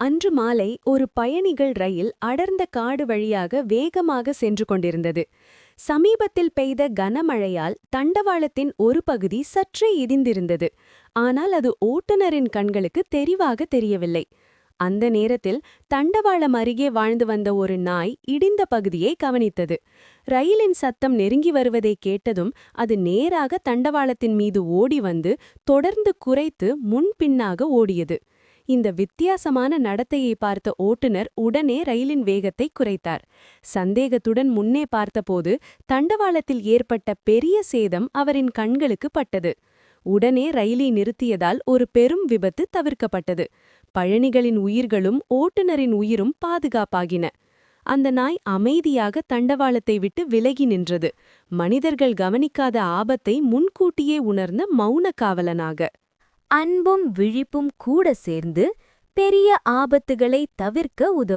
அன்று மாலை ஒரு பயணிகள் ரயில் அடர்ந்த காடு வழியாக வேகமாக சென்று கொண்டிருந்தது. சமீபத்தில் பெய்த கனமழையால் தண்டவாளத்தின் ஒரு பகுதி சற்றே இடிந்திருந்தது. ஆனால் அது ஓட்டுநரின் கண்களுக்கு தெரிவாக தெரியவில்லை. அந்த நேரத்தில் தண்டவாளம் அருகே வாழ்ந்து வந்த ஒரு நாய் இடிந்த பகுதியை கவனித்தது. ரயிலின் சத்தம் நெருங்கி வருவதை கேட்டதும் அது நேராக தண்டவாளத்தின் மீது ஓடி வந்து தொடர்ந்து குறைத்து முன்பின்னாக ஓடியது. இந்த வித்தியாசமான நடத்தையை பார்த்த ஓட்டுநர் உடனே ரயிலின் வேகத்தை குறைத்தார். சந்தேகத்துடன் முன்னே பார்த்தபோது தண்டவாளத்தில் ஏற்பட்ட பெரிய சேதம் அவரின் கண்களுக்கு பட்டது. உடனே ரயிலை நிறுத்தியதால் ஒரு பெரும் விபத்து தவிர்க்கப்பட்டது. பழனிகளின் உயிர்களும் ஓட்டுநரின் உயிரும் பாதுகாப்பாகின. அந்த நாய் அமைதியாக தண்டவாளத்தை விட்டு விலகி நின்றது. மனிதர்கள் கவனிக்காத ஆபத்தை முன்கூட்டியே உணர்ந்த மௌன காவலனாக. அன்பும் விழிப்பும் கூட சேர்ந்து பெரிய ஆபத்துகளை தவிர்க்க உதவும்.